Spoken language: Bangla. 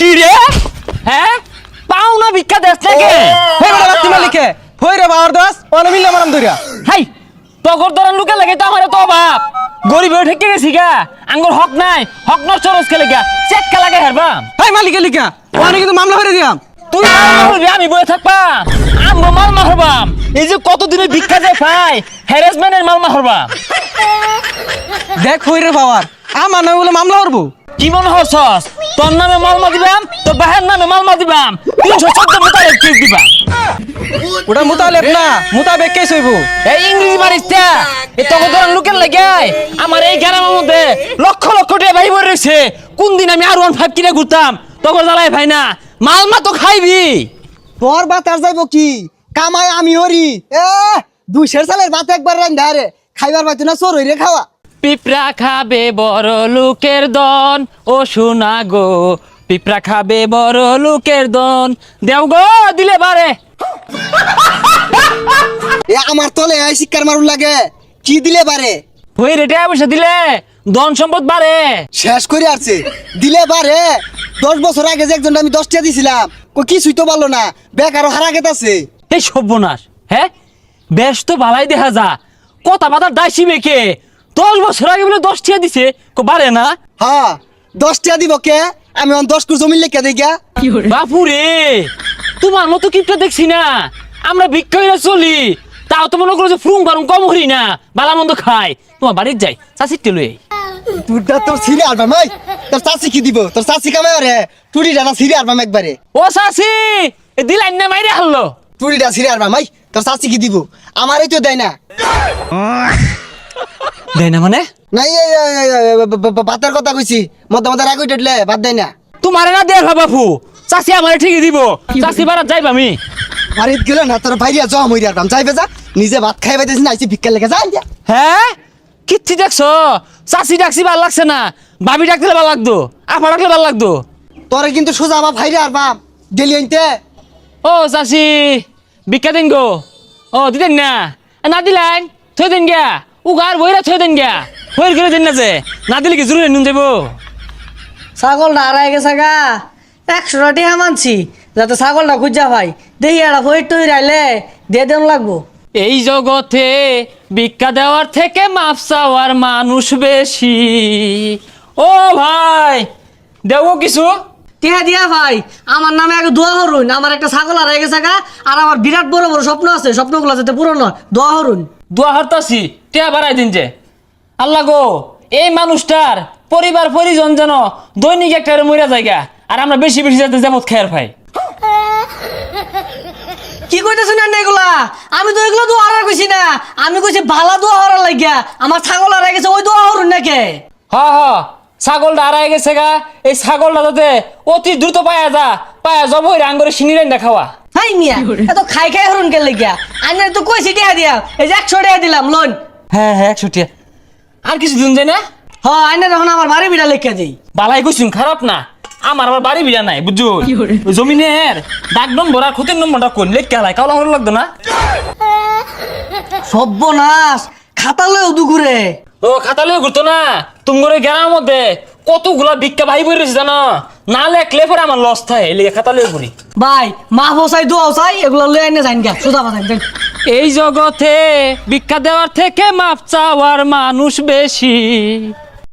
কি রে? হ্যাঁ? পাও না ভিক্ষা দেশ থেকে। হে বড় বাতি মালিকে হই রে বাবার দাস অনে মিলে মারাম দইরা হাই তগর দরান লোকে লাগে তো আমার তো অভাব গরিব হয়ে ঠেকে গেছি গা। আঙ্গুর হক নাই হক নষ্ট রোজ খেলে গা। চেক কে লাগে হেরবাম হাই মালিকে লিখা অনে কিন্তু মামলা করে দিয়াম তুই আমি বয়ে থাকবাম আমগো মাল মারবাম এই যে কতদিনে ভিক্ষা যায় পাই হ্যারাসমেন্টের মাল মারবাম দেখ হই রে বাবার আমার নামে বলে মামলা করব। কি মনে হচ্ছস? তোর নামে মালমা দিবাম তোর বাহের নামে মালমা দিবাম। তিনশো চোদ্দ মোতাবেক কেস দিবাম। ওটা মোতালেব না মোতাবেক কেস হইব। এই ইংরেজি মারিস্তা এই তখন ধরেন লোকের লাগে আমার এই গ্রামের মধ্যে লক্ষ লক্ষ টাকা ভাই বই রয়েছে। কোন দিন আমি আর ওয়ান ফাইভ কিনে ঘুরতাম তখন জ্বালাই ভাই না। মাল মা তো খাইবি। তোর ভাত আর যাইব কি? কামাই আমি হরি। এ দুইশের সালের ভাত একবার রান্ধা রে। খাইবার পাইতো না চোর হইরে খাওয়া। পিঁপড়া খাবে বড় লোকের দন। ও শোনা গো পিঁপড়া খাবে বড় লোকের দন। দেও গো দিলে বারে এ আমার তলে আই শিক্ষার মারুন লাগে কি দিলে পারে? ওই রেটে পয়সা দিলে ধন সম্পদ বাড়ে শেষ করে আসছে দিলে পারে। দশ বছর আগে যে একজন আমি দশটা দিছিলাম কো কিছুই তো পারল না বেকারও হারা গেতাছে। এই সর্বনাশ হ্যাঁ? বেশ তো ভালাই দেখা যা কথা বাতা দাসি বেকে দশ বছর আগে বলে দশ টিয়া দিছে কো বাড়ে না। হ্যাঁ দশ টিয়া দিব কে? আমি অন দশ কুর জমি লেখা দিই গা। বাপুরে তোমার মতো কিপটা দেখছি না। আমরা ভিক্ষা চলি তাও তো মনে করো যে ফ্রুং ফারুং কম হরি না বালা মন্দ খাই তোমার বাড়ির যাই চাষির টেলো তুরটা তোর সিরে আলবাম এই তোর চাচি কি দিব? তোর চাচি কামাই রে টুরি ডানা সিরে আলবাম একবারে। ও চাষি দিলাইন না মাইরে হারলো টুরিটা সিরে আলবাম এই তোর চাচি কি দিব? আমারই তো দেয় না। দেয় না মানে? নাই ভাতের কথা কইছি। মধ্যে মধ্যে রাগ উঠলে ভাত দেয় না। তোমারে না দেখ বাপু। চাষি আমার ঠিকই দিব। চাষি বাড়াত যাইব আমি। বাড়িতে গেলে না তোর বাইরে জম হইরে আলবাম যাইবে যা নিজে ভাত খাই পাইতেছি না আইসি ভিক্ষা লেগে। যা। দিয়া হ্যাঁ? কিচ্ছি দেখছ? চাষি ডাকছি ভালো লাগছে না। ভাবি ডাকলে ভালো লাগতো। আপা ডাকলে ভালো লাগতো। তোরে কিন্তু সোজা বাপ ভাইরে আলবাম ডেলি আনতে ও চাষি ভিক্ষা দিন গো। ও দিতেন না। না দিলেন থৈ দেন গিয়া। উগার বইরা থৈ দেন গিয়া। বইর করে দিন না যে না দিলে কি জরুরি নুন যাব ছাগলটা হারাই গেছে গা। একশোটা টিহা মানছি যাতে ছাগলটা খুঁজা ভাই দেখি একটা ফইট তৈরি আইলে দিয়ে দেন লাগবো। এই জগতে ভিক্ষা দেওয়ার থেকে মাপ চাওয়ার মানুষ বেশি। ও ভাই দেব কিছু? টিহা দিয়া ভাই আমার নামে আগে দোয়া হরুন আমার একটা ছাগল হারাই গেছে গা আর আমার বিরাট বড় বড় স্বপ্ন আছে। স্বপ্নগুলো যাতে পূরণ হয়। দোয়া হরুন দোয়া হরতাছি টিয়া বাড়াই দিন যে। আল্লাহ গো এই মানুষটার পরিবার পরিজন যেন দৈনিক একটা মইরা জায়গা আর আমরা বেশি বেশি যাতে যেমন খেয়ার পাই। কি কইতেছেন না এগুলা? আমি তো এগুলো দোয়া হারা কইছি না। আমি কইছি ভালা দোয়া হরার লাগিয়া আমার ছাগল হারাই গেছে ওই দোয়া হরুন নাকি? হ হ। ছাগলটা হারাই গেছে গা। এই ছাগলটা যাতে অতি দ্রুত পায়া যা পায়া যাব ওই রাঙ্গরে সিনি রান্না খাওয়া। হাই মিয়া এত খাই খাই হরুন কে লাগিয়া? আমি তো কইছি দিয়া এই যে একশো টাকা দিলাম লোন। হ্যাঁ হ্যাঁ একশো টিয়া। আর কিছু দিন যায় না? হ্যাঁ আইনে তখন আমার বাড়ি বিড়া লেখা দিই। বালাই কইছুন খারাপ না। আমার আবার বাড়ি বিয়া নাই বুঝছ? জমিনের ডাক নম্বর আর ক্ষতির নম্বরটা কোন লেখ কেলাই কাওলা হলো লাগতো না? সর্বনাশ খাতা লয়ে উদুগুরে ও খাতা লয়ে ঘুরতো না? তোমার গেলার গ্রামের মধ্যে কতগুলা ভিক্ষা ভাই বই রয়েছে জানো? না লেখলে পরে আমার লস থাকে এই লেখা তালে ঘুরি ভাই মা বসাই দোয়াও চাই এগুলো লয়ে এনে যাইন গা সোজা বাজাই দেন এই জগতে ভিক্ষা দেওয়ার থেকে মাপ চাওয়ার মানুষ বেশি।